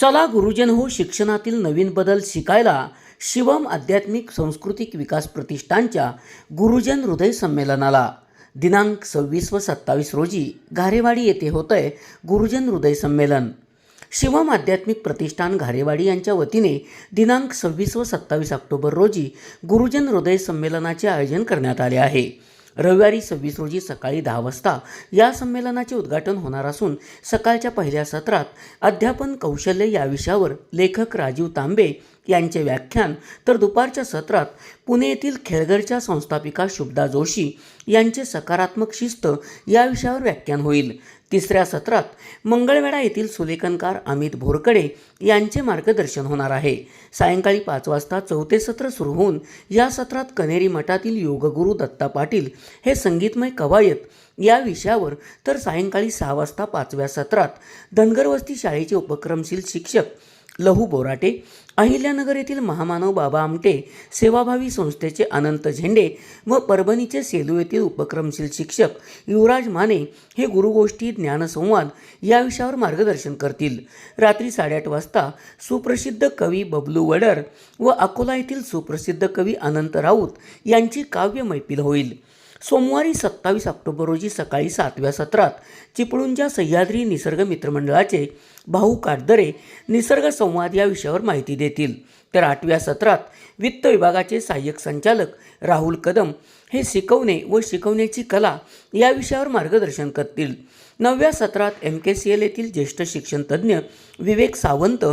चला गुरुजन हो शिक्षणातील नवीन बदल शिकायला शिवम आध्यात्मिक सांस्कृतिक विकास प्रतिष्ठानच्या गुरुजन हृदय संमेलनाला. दिनांक सव्वीस व सत्तावीस रोजी घारेवाडी येथे होत आहे गुरुजन हृदय संमेलन. शिवम आध्यात्मिक प्रतिष्ठान घारेवाडी यांच्या वतीने दिनांक सव्वीस व सत्तावीस ऑक्टोबर रोजी गुरुजन हृदय संमेलनाचे आयोजन करण्यात आले आहे. रविवारी सव्वीस रोजी सकाळी दहा वाजता या संमेलनाचे उद्घाटन होणार असून सकाळच्या पहिल्या सत्रात अध्यापन कौशल्य या विषयावर लेखक राजीव तांबे यांचे व्याख्यान तर दुपारच्या सत्रात पुणे येथील खेळघरच्या संस्थापिका शुभदा जोशी यांचे सकारात्मक शिस्त या विषयावर व्याख्यान होईल. तिसऱ्या सत्रात मंगळवेढा येथील सुलेखनकार अमित भोरकडे यांचे मार्गदर्शन होणार आहे. सायंकाळी पाच वाजता चौथे सत्र सुरू होऊन या सत्रात कनेरी मठातील योगगुरू दत्ता पाटील हे संगीतमय कवायत या विषयावर तर सायंकाळी सहा वाजता पाचव्या सत्रात धनगरवस्ती शाळेचे उपक्रमशील शिक्षक लहू बोराटे अहिल्यानगर येथील महामानव बाबा आमटे सेवाभावी संस्थेचे अनंत झेंडे व परभणीचे सेलू येथील उपक्रमशील शिक्षक युवराज माने हे गुरुगोष्ठी ज्ञानसंवाद या विषयावर मार्गदर्शन करतील. रात्री साडेआठ वाजता सुप्रसिद्ध कवी बबलू वडर व अकोला येथील सुप्रसिद्ध कवी अनंत राऊत यांची काव्य मैफिल होईल. सोमवारी सत्तावीस ऑक्टोबर रोजी सकाळी सातव्या सत्रात चिपळूणच्या सह्याद्री निसर्ग मित्रमंडळाचे भाऊ काटदरे निसर्ग संवाद या विषयावर माहिती देतील. तर आठव्या सत्रात वित्त विभागाचे सहाय्यक संचालक राहुल कदम हे शिकवणे व शिकवण्याची कला या विषयावर मार्गदर्शन करतील. नवव्या सत्रात एम के सी एल येथील ज्येष्ठ शिक्षणतज्ज्ञ विवेक सावंत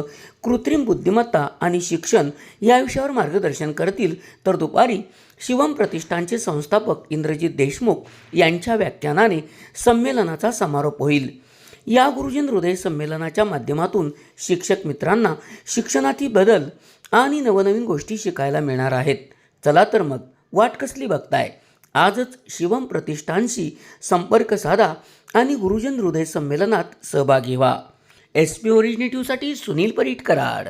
कृत्रिम बुद्धिमत्ता आणि शिक्षण या विषयावर मार्गदर्शन करतील. तर दुपारी शिवम प्रतिष्ठानचे संस्थापक इंद्रजित देशमुख यांच्या व्याख्यानाने संमेलनाचा समारोप होईल. या गुरुजन हृदय संमेलनाच्या माध्यमातून शिक्षक मित्रांना शिक्षणातील बदल आणि नवनवीन गोष्टी शिकायला मिळणार आहेत. चला तर मग वाट कसली बघताय? आजच शिवम प्रतिष्ठानशी संपर्क साधा आणि गुरुजन हृदय संमेलनात सहभागी व्हा. एस पी ओरिजिनेटिव्हसाठी सुनील परीट कराड